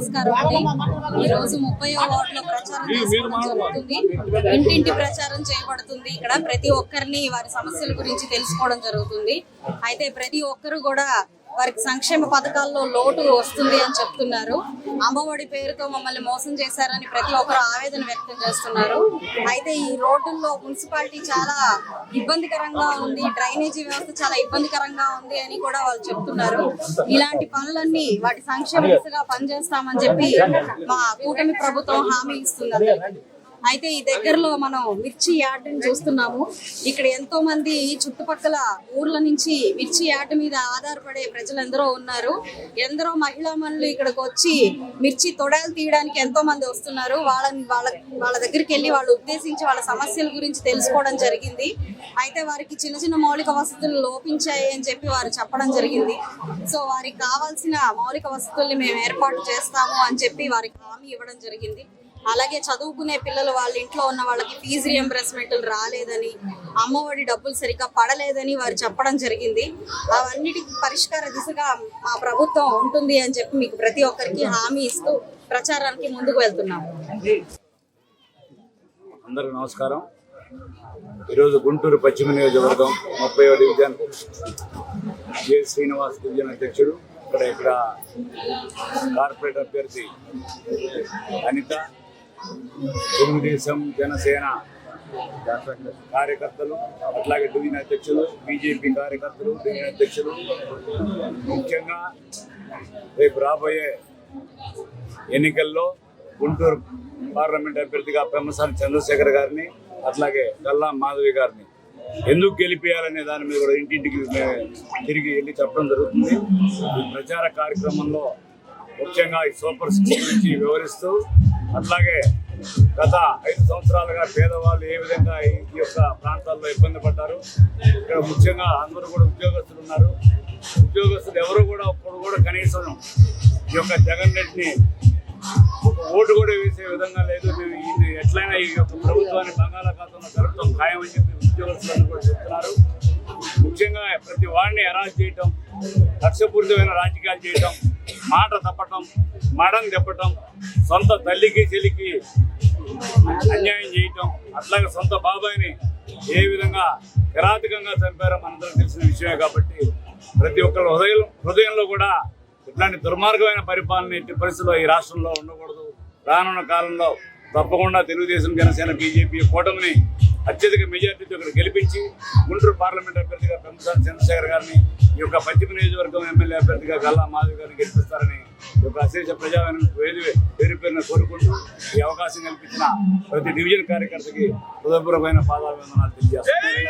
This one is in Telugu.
నమస్కారం అండి. ఈ రోజు ముప్పై వార్డులో ప్రచారం చేసుకోవడం జరుగుతుంది. ఇంటింటి ప్రచారం చేయబడుతుంది. ఇక్కడ ప్రతి ఒక్కరిని వారి సమస్యల గురించి తెలుసుకోవడం జరుగుతుంది. అయితే ప్రతి ఒక్కరు కూడా వారికి సంక్షేమ పథకాల్లో లోటు వస్తుంది అని చెప్తున్నారు. అమ్మఒడి పేరుతో మమ్మల్ని మోసం చేశారని ప్రతి ఒక్కరు ఆవేదన వ్యక్తం చేస్తున్నారు. అయితే ఈ రోడ్డుల్లో మున్సిపాలిటీ చాలా ఇబ్బందికరంగా ఉంది. డ్రైనేజీ వ్యవస్థ చాలా ఇబ్బందికరంగా ఉంది అని కూడా వాళ్ళు చెప్తున్నారు. ఇలాంటి పనులన్నీ వాటి సంక్షేమ దిశగా పనిచేస్తామని చెప్పి మా కూటమి ప్రభుత్వం హామీ ఇస్తుంది. అయితే ఈ దగ్గరలో మనం మిర్చి యార్డ్ని చూస్తున్నాము. ఇక్కడ ఎంతో మంది చుట్టుపక్కల ఊర్ల నుంచి మిర్చి యార్డ్ మీద ఆధారపడే ప్రజలు ఎందరో ఉన్నారు. ఎందరో మహిళా మనులు ఇక్కడికి వచ్చి మిర్చి తొడలు తీయడానికి ఎంతో మంది వస్తున్నారు. వాళ్ళని వాళ్ళ వాళ్ళ దగ్గరికి వెళ్ళి వాళ్ళు ఉద్దేశించి వాళ్ళ సమస్యల గురించి తెలుసుకోవడం జరిగింది. అయితే వారికి చిన్న చిన్న మౌలిక వసతులు లోపించాయి అని చెప్పి వారు చెప్పడం జరిగింది. సో వారికి కావాల్సిన మౌలిక వసతుల్ని మేము ఏర్పాటు చేస్తాము అని చెప్పి వారికి హామీ ఇవ్వడం జరిగింది. అలాగే చదువుకునే పిల్లలు వాళ్ళ ఇంట్లో ఉన్న వాళ్ళకి ఫీజు రియంబర్స్మెంట్ రాలేదని అమ్మఒడి డబ్బులు సరిగ్గా పడలేదని వారు చెప్పడం జరిగింది. అవన్నిటికి పరిష్కార దిశగా మా ప్రభుత్వం ఉంటుంది అని చెప్పి మీకు ప్రతి ఒక్కరికి హామీ ఇస్తూ ప్రచారానికి ముందుకు వెళ్తున్నాము. అందరికి నమస్కారం. ఈరోజు గుంటూరు పశ్చిమ నియోజకవర్గం ముప్పై డివిజన్ జె శ్రీనివాస్ డివిజన్ అధ్యక్షుడు ఇక్కడ ఇక్కడ కార్పొరేట్ అభ్యర్థి అనిత తెలుగుదేశం జనసేన కార్యకర్తలు అట్లాగే డివిజన్ అధ్యక్షులు బీజేపీ కార్యకర్తలు డివిజన్ అధ్యక్షులు. ముఖ్యంగా రేపు రాబోయే ఎన్నికల్లో గుంటూరు పార్లమెంట్ అభ్యర్థిగా పెమ్మసాని చంద్రశేఖర్ గారిని అట్లాగే గల్లా మాధవి గారిని ఎందుకు గెలిపేయాలనే దాని మీద కూడా ఇంటింటికి తిరిగి వెళ్ళి చెప్పడం జరుగుతుంది. ప్రచార కార్యక్రమంలో ముఖ్యంగా ఈ సూపర్ సిక్స్ గురించి వివరిస్తూ అట్లాగే గత ఐదు సంవత్సరాలుగా పేదవాళ్ళు ఏ విధంగా ఈ యొక్క ప్రాంతాల్లో ఇబ్బంది పడ్డారు? ఇక్కడ ముఖ్యంగా అందరూ కూడా ఉద్యోగస్తులు ఉన్నారు. ఉద్యోగస్తులు ఎవరు కూడా ఒక్కడు కూడా కనీసం ఈ యొక్క జగన్ రెడ్డిని ఒక ఓటు కూడా వేసే విధంగా లేదు. మేము ఇది ఎట్లయినా ఈ యొక్క ప్రభుత్వాన్ని బంగాళాఖాతంలో కలపడం ఖాయమని చెప్పి ఉద్యోగస్తులు కూడా చెప్తున్నారు. ముఖ్యంగా ప్రతి వాడిని అరాజ్ చేయటం లక్ష్యపూరితమైన రాజకీయాలు చేయటం మాట తప్పటం మడం తెప్పటం సొంత తల్లికి చెల్లికి అన్యాయం చేయటం అట్లాగే సొంత బాబాయిని ఏ విధంగా కిరాతకంగా చంపారో మనందరం తెలిసిన విషయమే కాబట్టి ప్రతి ఒక్కరి హృదయం హృదయంలో కూడా ఇట్లాంటి దుర్మార్గమైన పరిపాలన ఎట్టి పరిస్థితుల్లో ఈ రాష్ట్రంలో ఉండకూడదు. రానున్న కాలంలో తప్పకుండా తెలుగుదేశం జనసేన బీజేపీ కూటమిని అత్యధిక మెజార్టీతో ఇక్కడ గెలిపించి గుంటూరు పార్లమెంట్ అభ్యర్థిగా పెంపసాని చంద్రశేఖర్ గారిని ఈ యొక్క పశ్చిమ నియోజకవర్గం ఎమ్మెల్యే అభ్యర్థిగా గల్లా మాధవ్ గారిని గెలిపిస్తారని ఈ యొక్క అశేష ప్రజావేదిక పేరు వేరు పేరున కోరుకుంటూ ఈ అవకాశం కల్పించిన ప్రతి డివిజన్ కార్యకర్తకి హృదయపూర్వకమైన పాదాభివందనాలు తెలియజేస్తాను